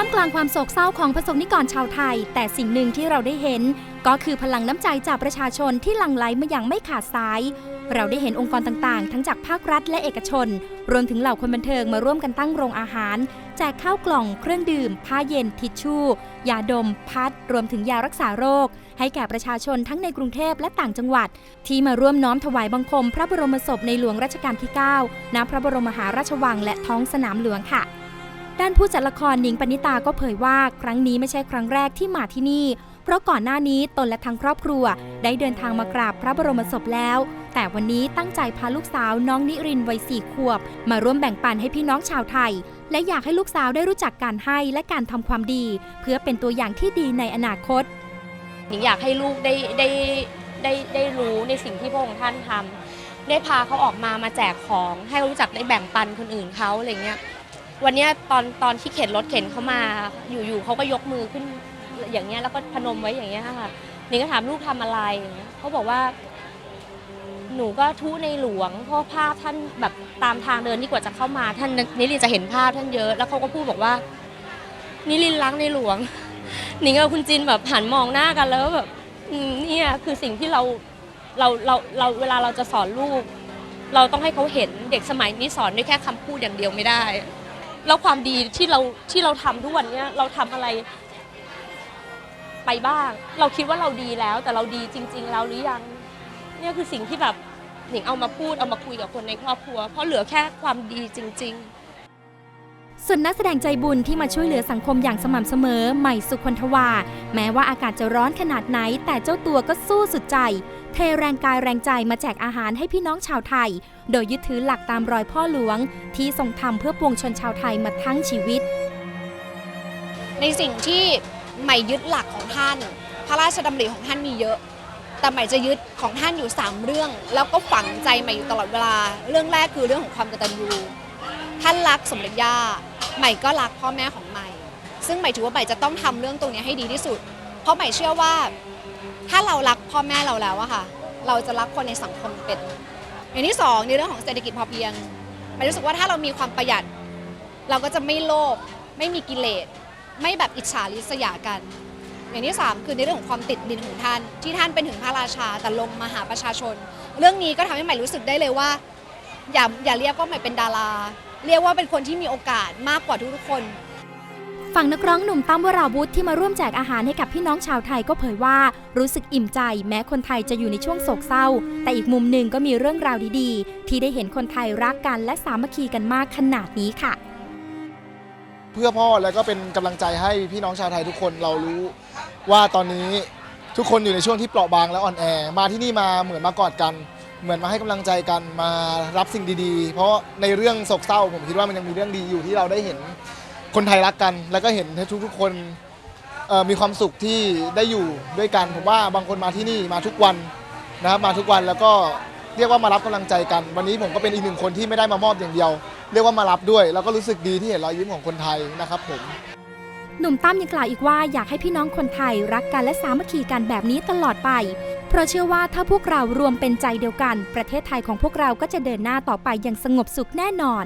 ามกลางความโศกเศร้าของประสบนิกรชาวไทย แต่สิ่งหนึ่งที่เราได้เห็น ก็คือพลังน้ำใจจากประชาชนที่หลั่งไหลมาอย่างไม่ขาดสาย เราได้เห็นองค์กรต่างๆ ทั้งจากภาครัฐและเอกชน รวมถึงเหล่าคนบันเทิงมาร่วมกันตั้งโรงอาหาร แจกข้าวกล่อง เครื่องดื่ม ผ้าเย็น ทิชชู่ ยาดม พัด รวมถึงยารักษาโรค ให้แก่ประชาชนทั้งในกรุงเทพและต่างจังหวัด ที่มาร่วมน้อมถวายบังคม พระบรมศพในหลวงรัชกาลที่ 9 ณ พระบรมมหาราชวังและท้องสนามหลวงค่ะ ด้านผู้จัดละครนิงปณิตาก็เผยว่าครั้งนี้ไม่ใช่ครั้งแรกที่มาที่นี่ เพราะก่อนหน้านี้ตนและทางครอบครัว ได้เดินทางมากราบพระบรมศพแล้ว แต่วันนี้ตั้งใจพาลูกสาวน้องนิรินวัยสี่ขวบ มาร่วมแบ่งปันให้พี่น้องชาวไทย และอยากให้ลูกสาวได้รู้จักการให้และการทำความดี เพื่อเป็นตัวอย่างที่ดีในอนาคตนิงอยากให้ลูกได้ได้ได้ได้รู้ในสิ่งที่พระองค์ท่านทำได้พาเขาออกมามาแจกของให้รู้จักได้แบ่งปันคนอื่นเขาอะไรเงี้ย วันเนี้ยตอนตอนที่เข็นรถเข็นเขามาอยู่ๆเขาก็ยกมือขึ้นอย่างเงี้ยแล้วก็พนมไว้อย่างเงี้ยค่ะหนิงก็ถามลูกทำอะไรอย่างเงี้ยเขาบอกว่า หนูก็ทุในหลวงเพราะภาพท่านแบบตามทางเดินที่กว่าจะเข้ามาท่านนิรินจะเห็นภาพท่านเยอะ แล้วเขาก็พูดบอกว่า นิรินรักในหลวง หนิงกับคุณจินแบบหันมองหน้ากันแล้วแบบอืมเนี่ยคือสิ่งที่เราเราเราเราเวลาเราจะสอนลูก เราต้องให้เขาเห็นเด็กสมัยนี้สอนด้วยแค่คำพูดอย่างเดียวไม่ได้ แล้วความดีที่เราที่เราทำทุกวันเนี้ยเราทำอะไรไปบ้าง เราคิดว่าเราดีแล้ว แต่เราดีจริง ๆ แล้วหรือยังเนี่ยคือสิ่งที่แบบหนิงเอามาพูดเอามาคุยกับคนในครอบครัว เพราะเหลือแค่ความดีจริง ๆ ส่วนนักแสดงใจบุญที่มาช่วยเหลือสังคมอย่างสม่ำเสมอ ใหม่สุคนทวา แม้ว่าอากาศจะร้อนขนาดไหน แต่เจ้าตัวก็สู้สุดใจ เทแรงกายแรงใจมาแจกอาหารให้พี่น้องชาวไทย โดยยึดถือหลักตามรอยพ่อหลวง ที่ทรงทำเพื่อปวงชนชาวไทยมาทั้งชีวิต ในสิ่งที่ใหม่ยึดหลักของท่าน พระราชดำริของท่านมีเยอะ แต่ใหม่จะยึดของท่านอยู่ 3 เรื่อง แล้วก็ฝังใจใหม่อยู่ตลอดเวลา เรื่องแรกคือเรื่องของความกตัญญูท่านรักสมเด็จย่าใหม่ก็รักพ่อแม่ของใหม่ ซึ่งใหม่ถือว่าใหม่จะต้องทำเรื่องตรงนี้ให้ดีที่สุด เพราะใหม่เชื่อว่า เรารักพ่อแม่เราแล้วอะค่ะ เราจะรักคนในสังคมเป็น อย่างที่สองในเรื่องของเศรษฐกิจพอเพียงใหม่รู้สึกว่าถ้าเรามีความประหยัด เราก็จะไม่โลภไม่มีกิเลสไม่แบบอิจฉาริษยากัน อย่างที่ 3 คือในเรื่องของความติดดินของท่าน ที่ท่านเป็นถึงพระราชาแต่ลงมาหาประชาชน เรื่องนี้ก็ทำให้ใหม่รู้สึกได้เลยว่า อย่าอย่าเรียกว่าใหม่เป็นดารา เรียกว่าเป็นคนที่มีโอกาสมากกว่าทุกๆคน ฝั่งนักร้องหนุ่มตั้มวราวุธที่มาร่วมแจกอาหารให้กับพี่น้องชาวไทยก็เผยว่า รู้สึกอิ่มใจแม้คนไทยจะอยู่ในช่วงโศกเศร้า แต่อีกมุมหนึ่งก็มีเรื่องราวดีๆ ที่ได้เห็นคนไทยรักกันและสามัคคีกันมากขนาดนี้ค่ะ เพื่อพ่อแล้วก็เป็นกำลังใจให้พี่น้องชาวไทยทุกคนเรารู้ว่าตอนนี้ทุกคนอยู่ในช่วงที่เปราะบางและอ่อนแอ มาที่นี่มาเหมือนมากอดกัน เหมือนมาให้กำลังใจกันมารับสิ่งดีๆ เพราะในเรื่องโศกเศร้าผมคิดว่ามันยังมีเรื่องดีอยู่ที่เราได้เห็น คนไทยรักกัน แล้วก็เห็นทุกๆคนเอ่อมีความสุขที่ได้อยู่ด้วยกัน ผมว่าบางคนมาที่นี่มาทุกวันนะครับมาทุกวันแล้วก็เรียกว่ามารับกำลังใจกัน วันนี้ผมก็เป็นอีกหนึ่งคนที่ไม่ได้มามอบอย่างเดียว เรียกว่ามารับด้วย แล้วก็รู้สึกดีที่เห็นรอยยิ้มของคนไทยนะครับผม หนุ่มตั้มยังกล่าวอีกว่าอยากให้พี่น้องคนไทยรักกันและสามัคคีกันแบบนี้ตลอดไป เพราะเชื่อว่าถ้าพวกเรารวมเป็นใจเดียวกัน ประเทศไทยของพวกเราก็จะเดินหน้าต่อไปอย่างสงบสุขแน่นอน